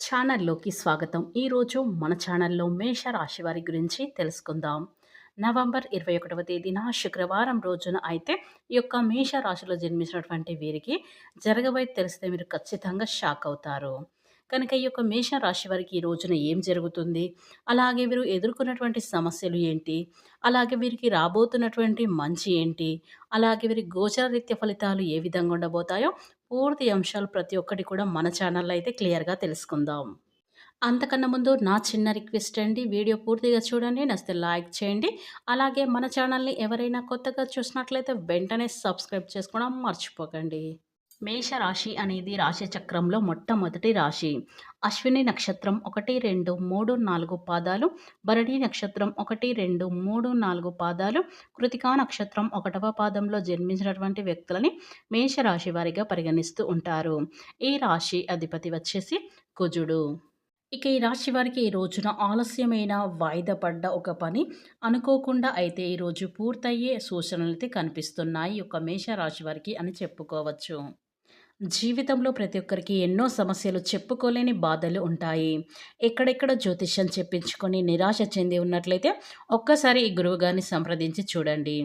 ఛానల్లోకి స్వాగతం. ఈరోజు మన ఛానల్లో మేష రాశి వారి గురించి తెలుసుకుందాం. నవంబర్ ఇరవై ఒకటవ తేదీన శుక్రవారం రోజున అయితే ఈ యొక్క మేష రాశిలో జన్మించినటువంటి వీరికి జరగబోయి తెలిస్తే మీరు ఖచ్చితంగా షాక్ అవుతారు. కనుక ఈ యొక్క మేష రాశి వారికి ఈ రోజున ఏం జరుగుతుంది? అలాగే వీరు ఎదుర్కొన్నటువంటి సమస్యలు ఏంటి? అలాగే వీరికి రాబోతున్నటువంటి మంచి ఏంటి? అలాగే వీరి గోచర రీత్య ఫలితాలు ఏ విధంగా ఉండబోతాయో పూర్తి అంశాలు ప్రతి ఒక్కటి కూడా మన ఛానల్లో అయితే క్లియర్గా తెలుసుకుందాం. అంతకన్నా ముందు నా చిన్న రిక్వెస్ట్ అండి వీడియో పూర్తిగా చూడండి నచ్చితే లైక్ చేయండి. అలాగే మన ఛానల్ని ఎవరైనా కొత్తగా చూసినట్లయితే వెంటనే సబ్స్క్రైబ్ చేసుకోవడం మర్చిపోకండి. మేష రాశి అనేది రాశి చక్రంలో మొట్టమొదటి రాశి. అశ్విని నక్షత్రం ఒకటి రెండు మూడు నాలుగు పాదాలు భరణి నక్షత్రం ఒకటి రెండు మూడు నాలుగు పాదాలు కృతికా నక్షత్రం ఒకటవ పాదంలో జన్మించినటువంటి వ్యక్తులని మేషరాశి వారిగా పరిగణిస్తూ ఉంటారు. ఈ రాశి అధిపతి వచ్చేసి కుజుడు. ఇక ఈ రాశి వారికి ఈ రోజున ఆలస్యమైన వాయిదా పడ్డ ఒక పని అనుకోకుండా అయితే ఈరోజు పూర్తయ్యే సూచనలు అయితే కనిపిస్తున్నాయి. ఈ యొక్క మేషరాశి వారికి అని చెప్పుకోవచ్చు. జీవితంలో ప్రతి ఒక్కరికి ఎన్నో సమస్యలు చెప్పుకోలేని బాధలు ఉంటాయి. ఎక్కడెక్కడ జ్యోతిష్యం చెప్పించుకొని నిరాశ చెంది ఉన్నట్లయితే ఒక్కసారి ఈ గురువుగారిని సంప్రదించి చూడండి.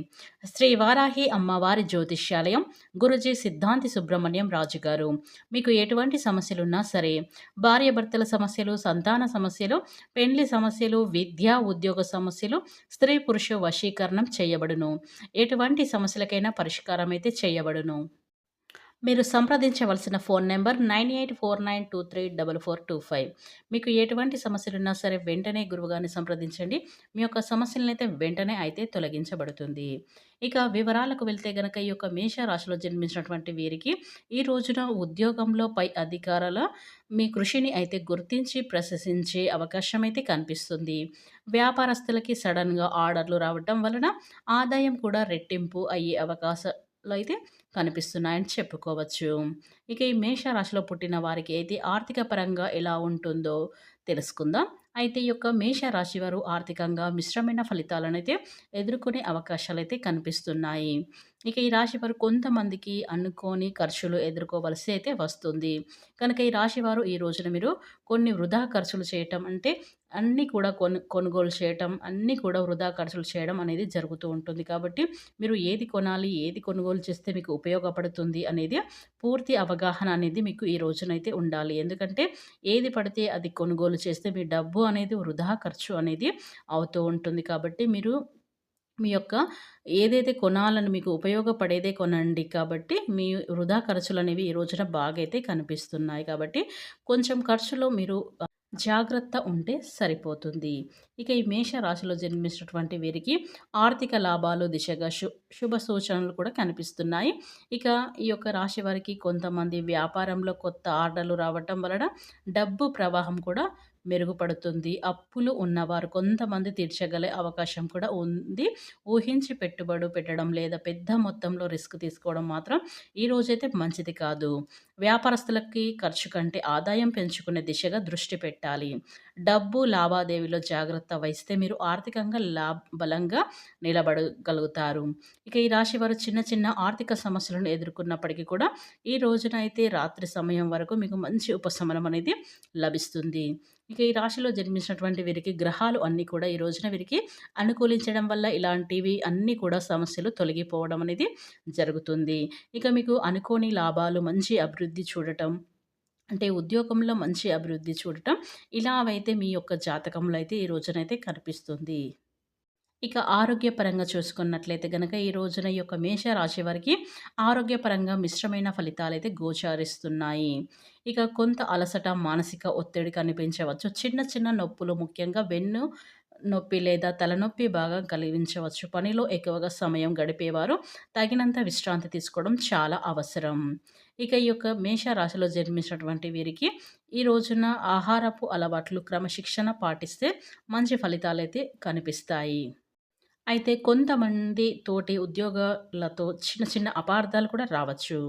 శ్రీ వారాహి అమ్మవారి జ్యోతిష్యాలయం గురుజీ సిద్ధాంతి సుబ్రహ్మణ్యం రాజు గారు. మీకు ఎటువంటి సమస్యలున్నా సరే భార్యాభర్తల సమస్యలు సంతాన సమస్యలు పెండ్లి సమస్యలు విద్యా ఉద్యోగ సమస్యలు స్త్రీ పురుష వశీకరణం చేయబడును. ఎటువంటి సమస్యలకైనా పరిష్కారం అయితే చేయబడును. మీరు సంప్రదించవలసిన phone number nine eight four nine two three double four two five. మీకు ఎటువంటి సమస్యలు ఉన్నా సరే వెంటనే గురువుగారిని సంప్రదించండి. మీ యొక్క సమస్యలనైతే వెంటనే అయితే తొలగించబడుతుంది. ఇక వివరాలకు వెళ్తే గనక ఈ యొక్క మేష రాశిలో జన్మించినటువంటి వీరికి ఈ రోజున ఉద్యోగంలో పై అధికారుల మీ కృషిని అయితే గుర్తించి ప్రశంసించే అవకాశం అయితే కనిపిస్తుంది. వ్యాపారస్తులకి సడన్గా ఆర్డర్లు రావడం వలన ఆదాయం కూడా రెట్టింపు అయ్యే అవకాశం అయితే కనిపిస్తున్నాయని చెప్పుకోవచ్చు. ఇక ఈ మేషరాశిలో పుట్టిన వారికి అయితే ఆర్థిక పరంగా ఎలా ఉంటుందో తెలుసుకుందాం. అయితే ఈ యొక్క మేషరాశి వారు ఆర్థికంగా మిశ్రమైన ఫలితాలను అయితే ఎదుర్కొనే అవకాశాలు అయితే కనిపిస్తున్నాయి. ఇక ఈ రాశి వారు కొంతమందికి అనుకోని ఖర్చులు ఎదుర్కోవలసి అయితే వస్తుంది. కనుక ఈ రాశి వారు ఈ రోజున మీరు కొన్ని వృధా ఖర్చులు చేయటం అంటే అన్నీ కూడా కొను కొనుగోలు చేయటం అన్నీ కూడా వృధా ఖర్చులు చేయడం అనేది జరుగుతూ ఉంటుంది. కాబట్టి మీరు ఏది కొనాలి ఏది కొనుగోలు చేస్తే మీకు ఉపయోగపడుతుంది అనేది పూర్తి అవగాహన అనేది మీకు ఈ రోజునైతే ఉండాలి. ఎందుకంటే ఏది పడితే అది కొనుగోలు చేస్తే మీ డబ్బు అనేది వృధా ఖర్చు అనేది అవుతూ ఉంటుంది. కాబట్టి మీరు మీ యొక్క ఏదైతే కొనాలని మీకు ఉపయోగపడేదే కొనండి కాబట్టి మీ వృధా ఖర్చులు అనేవి ఈ రోజున బాగా అయితే కనిపిస్తున్నాయి కాబట్టి కొంచెం ఖర్చులో మీరు జాగ్రత్త ఉంటే సరిపోతుంది. ఇక ఈ మేష రాశిలో జన్మించినటువంటి వీరికి ఆర్థిక లాభాలు దిశగా శు శుభ సూచనలు కూడా కనిపిస్తున్నాయి. ఇక ఈ యొక్క రాశి వారికి కొంతమంది వ్యాపారంలో కొత్త ఆర్డర్లు రావటం వలన డబ్బు ప్రవాహం కూడా మెరుగుపడుతుంది. అప్పులు ఉన్నవారు కొంతమంది తీర్చగలే అవకాశం కూడా ఉంది. ఊహించి పెట్టుబడి పెట్టడం లేదా పెద్ద మొత్తంలో రిస్క్ తీసుకోవడం మాత్రం ఈ రోజైతే మంచిది కాదు. వ్యాపారస్తులకి ఖర్చు కంటే ఆదాయం పెంచుకునే దిశగా దృష్టి పెట్టాలి. డబ్బు లావాదేవీలో జాగ్రత్త వహిస్తే మీరు ఆర్థికంగా లాభ బలంగా నిలబడగలుగుతారు. ఇక ఈ రాశి వారు చిన్న చిన్న ఆర్థిక సమస్యలను ఎదుర్కొన్నప్పటికీ కూడా ఈ రోజున అయితే రాత్రి సమయం వరకు మీకు మంచి ఉపశమనం అనేది లభిస్తుంది. ఇక ఈ రాశిలో జన్మించినటువంటి వీరికి గ్రహాలు అన్నీ కూడా ఈ రోజున వీరికి అనుకూలించడం వల్ల ఇలాంటివి అన్నీ కూడా సమస్యలు తొలగిపోవడం అనేది జరుగుతుంది. ఇక మీకు అనుకోని లాభాలు మంచి అభివృద్ధి చూడటం అంటే ఉద్యోగంలో మంచి అభివృద్ధి చూడటం ఇలా అయితే మీ యొక్క జాతకంలో అయితే ఈ రోజునైతే కనిపిస్తుంది. ఇక ఆరోగ్యపరంగా చూసుకున్నట్లయితే కనుక ఈ రోజున ఈ యొక్క మేష రాశి వారికి ఆరోగ్యపరంగా మిశ్రమైన ఫలితాలు అయితే గోచారిస్తున్నాయి. ఇక కొంత అలసట మానసిక ఒత్తిడి కనిపించవచ్చు. చిన్న చిన్న నొప్పులు ముఖ్యంగా వెన్ను నొప్పి లేదా తలనొప్పి బాగా కలిగించవచ్చు. పనిలో ఎక్కువగా సమయం గడిపేవారు తగినంత విశ్రాంతి తీసుకోవడం చాలా అవసరం. ఇక ఈ యొక్క మేష రాశిలో జన్మించినటువంటి వీరికి ఈ రోజున ఆహారపు అలవాట్లు క్రమశిక్షణ పాటిస్తే మంచి ఫలితాలు అయితే కనిపిస్తాయి. అయితే కొంతమంది తోటి ఉద్యోగాలతో చిన్న చిన్న అపార్థాలు కూడా రావచ్చు.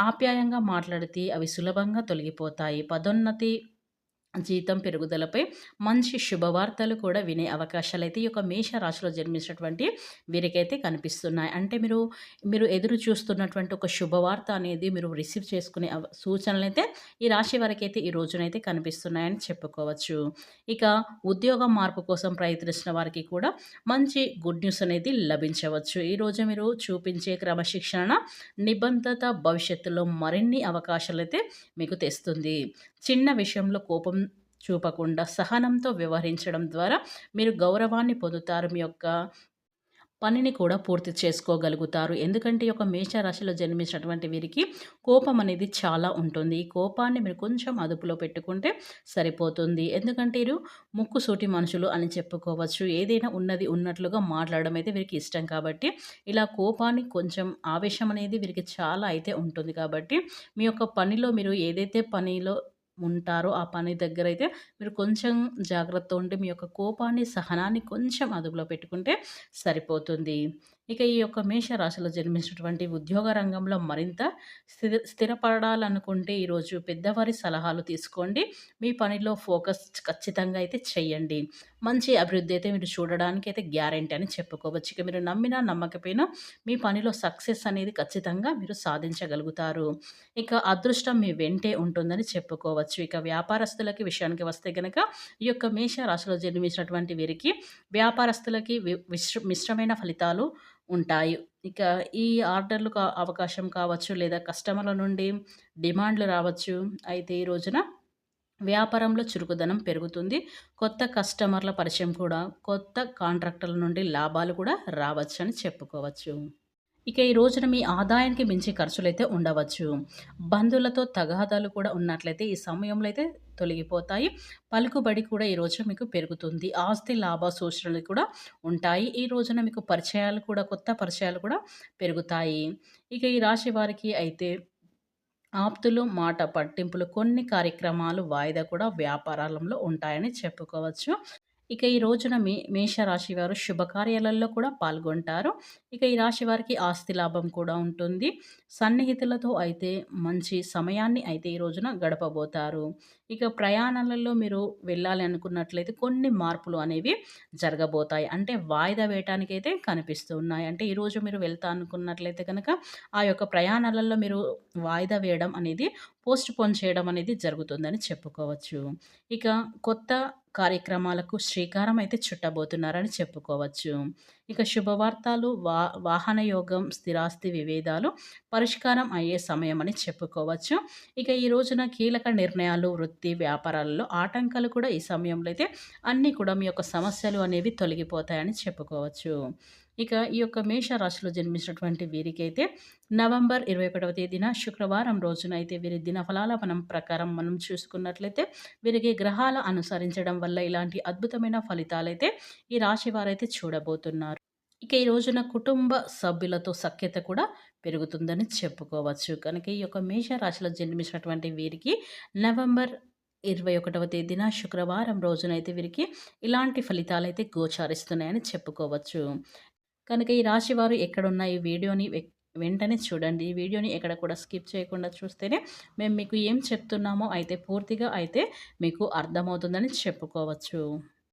ఆప్యాయంగా మాట్లాడితే అవి సులభంగా తొలగిపోతాయి. పదోన్నతి జీతం పెరుగుదలపై మంచి శుభవార్తలు కూడా వినే అవకాశాలు అయితే ఈ యొక్క మేష రాశిలో జన్మించినటువంటి వీరికైతే కనిపిస్తున్నాయి. అంటే మీరు, మీరు ఎదురు చూస్తున్నటువంటి ఒక శుభవార్త అనేది మీరు రిసీవ్ చేసుకునే అవ సూచనలైతే ఈ రాశి వారికైతే ఈ రోజునైతే కనిపిస్తున్నాయని చెప్పుకోవచ్చు. ఇక ఉద్యోగ మార్పు కోసం ప్రయత్నించిన వారికి కూడా మంచి గుడ్ న్యూస్ అనేది లభించవచ్చు. ఈరోజు మీరు చూపించే క్రమశిక్షణ, నిబంధత భవిష్యత్తులో మరిన్ని అవకాశాలు అయితే మీకు తెస్తుంది. చిన్న విషయంలో కోపం చూపకుండా సహనంతో వ్యవహరించడం ద్వారా మీరు గౌరవాన్ని పొందుతారు. మీ యొక్క పనిని కూడా పూర్తి చేసుకోగలుగుతారు. ఎందుకంటే ఈ యొక్క మేషరాశిలో జన్మించినటువంటి వీరికి కోపం అనేది చాలా ఉంటుంది. ఈ కోపాన్ని మీరు కొంచెం అదుపులో పెట్టుకుంటే సరిపోతుంది. ఎందుకంటే వీరు ముక్కుసూటి మనుషులు అని చెప్పుకోవచ్చు. ఏదైనా ఉన్నది ఉన్నట్లుగా మాట్లాడడం అయితే వీరికి ఇష్టం కాబట్టి ఇలా కోపాన్ని కొంచెం ఆవేశం అనేది వీరికి చాలా అయితే ఉంటుంది కాబట్టి మీ యొక్క పనిలో మీరు ఏదైతే పనిలో ఉంటారో ఆ పని దగ్గర అయితే మీరు కొంచెం జాగ్రత్త ఉండి మీ యొక్క కోపాన్ని, సహనాన్ని కొంచెం అదుపులో పెట్టుకుంటే సరిపోతుంది. ఇక ఈ యొక్క మేషరాశిలో జన్మించినటువంటి ఉద్యోగ రంగంలో మరింత స్థిర స్థిరపడాలనుకుంటే ఈరోజు పెద్దవారి సలహాలు తీసుకోండి. మీ పనిలో ఫోకస్ ఖచ్చితంగా అయితే చేయండి. మంచి అభివృద్ధి అయితే మీరు చూడడానికి అయితే గ్యారంటీ అని చెప్పుకోవచ్చు. ఇక మీరు నమ్మినా నమ్మకపోయినా మీ పనిలో సక్సెస్ అనేది ఖచ్చితంగా మీరు సాధించగలుగుతారు. ఇక అదృష్టం మీ వెంటే ఉంటుందని చెప్పుకోవచ్చు. ఇక వ్యాపారస్తులకి విషయానికి వస్తే కనుక ఈ యొక్క మేష రాశిలో జన్మించినటువంటి వీరికి వ్యాపారస్తులకి విశ్ర మిశ్రమైన ఫలితాలు ఉంటాయి. ఇక ఈ ఆర్డర్‌లు కా అవకాశం కావచ్చు లేదా కస్టమర్ల నుండి డిమాండ్‌లు రావచ్చు. అయితే ఈ రోజున వ్యాపారంలో చురుకుదనం పెరుగుతుంది. కొత్త కస్టమర్ల పరిచయం కూడా, కొత్త కాంట్రాక్టర్ల నుండి లాభాలు కూడా రావచ్చని చెప్పుకోవచ్చు. ఇక ఈ రోజున మీ ఆదాయానికి మించి ఖర్చులైతే ఉండవచ్చు. బంధువులతో తగాదాలు కూడా ఉన్నట్లయితే ఈ సమయంలో అయితే తొలగిపోతాయి. పలుకుబడి కూడా ఈ రోజున మీకు పెరుగుతుంది. ఆస్తి లాభ సూచనలు కూడా ఉంటాయి. ఈ రోజున మీకు పరిచయాలు కూడా కొత్త పరిచయాలు కూడా పెరుగుతాయి. ఇక ఈ రాశి వారికి అయితే ఆప్తులు, మాట పట్టింపులు కొన్ని కార్యక్రమాలు వాయిదా కూడా వ్యాపారాలంలో ఉంటాయని చెప్పుకోవచ్చు. ఇక ఈ రోజున మే మేషరాశి వారు శుభకార్యాలలో కూడా పాల్గొంటారు. ఇక ఈ రాశి వారికి ఆస్తి లాభం కూడా ఉంటుంది. సన్నిహితులతో అయితే మంచి సమయాన్ని అయితే ఈ రోజున గడపబోతారు. ఇక ప్రయాణాలలో మీరు వెళ్ళాలి అనుకున్నట్లయితే కొన్ని మార్పులు అనేవి జరగబోతాయి. అంటే వాయిదా వేయటానికైతే కనిపిస్తూ ఉన్నాయి. అంటే ఈరోజు మీరు వెళ్తా అనుకున్నట్లయితే కనుక ఆ యొక్క ప్రయాణాలలో మీరు వాయిదా వేయడం అనేది పోస్ట్‌పోన్ చేయడం అనేది జరుగుతుందని చెప్పుకోవచ్చు. ఇక కొత్త కార్యక్రమాలకు శ్రీకారం అయితే చుట్టబోతున్నారని చెప్పుకోవచ్చు. ఇక శుభవార్తలు, వా వాహన యోగం, స్థిరాస్తి వివేదాలు పరిష్కారం అయ్యే సమయం అని చెప్పుకోవచ్చు. ఇక ఈ రోజున కీలక నిర్ణయాలు, వృత్తి, వ్యాపారాలలో ఆటంకాలు కూడా ఈ సమయంలో అయితే అన్నీ కూడా మీ యొక్క సమస్యలు అనేవి తొలగిపోతాయని చెప్పుకోవచ్చు. ఇక ఈ యొక్క మేష రాశిలో జన్మించినటువంటి వీరికైతే నవంబర్ 21వ తేదీన శుక్రవారం రోజున అయితే వీరి దినఫలాల మనం ప్రకారం మనం చూసుకున్నట్లయితే వీరికి గ్రహాల అనుసరించడం వల్ల ఇలాంటి అద్భుతమైన ఫలితాలైతే ఈ రాశి వారైతే చూడబోతున్నారు. ఇక ఈ రోజున కుటుంబ సభ్యులతో సఖ్యత కూడా పెరుగుతుందని చెప్పుకోవచ్చు. కనుక ఈ యొక్క మేష రాశిలో జన్మించినటువంటి వీరికి నవంబర్ 21వ తేదీన శుక్రవారం రోజునైతే వీరికి ఇలాంటి ఫలితాలైతే గోచరిస్తున్నాయని చెప్పుకోవచ్చు. కనుక ఈ రాశి వారు ఎక్కడున్న ఈ వీడియోని వె వెంటనే చూడండి. ఈ వీడియోని ఎక్కడ కూడా స్కిప్ చేయకుండా చూస్తేనే మేము మీకు ఏం చెప్తున్నామో అయితే పూర్తిగా అయితే మీకు అర్థమవుతుందని చెప్పుకోవచ్చు.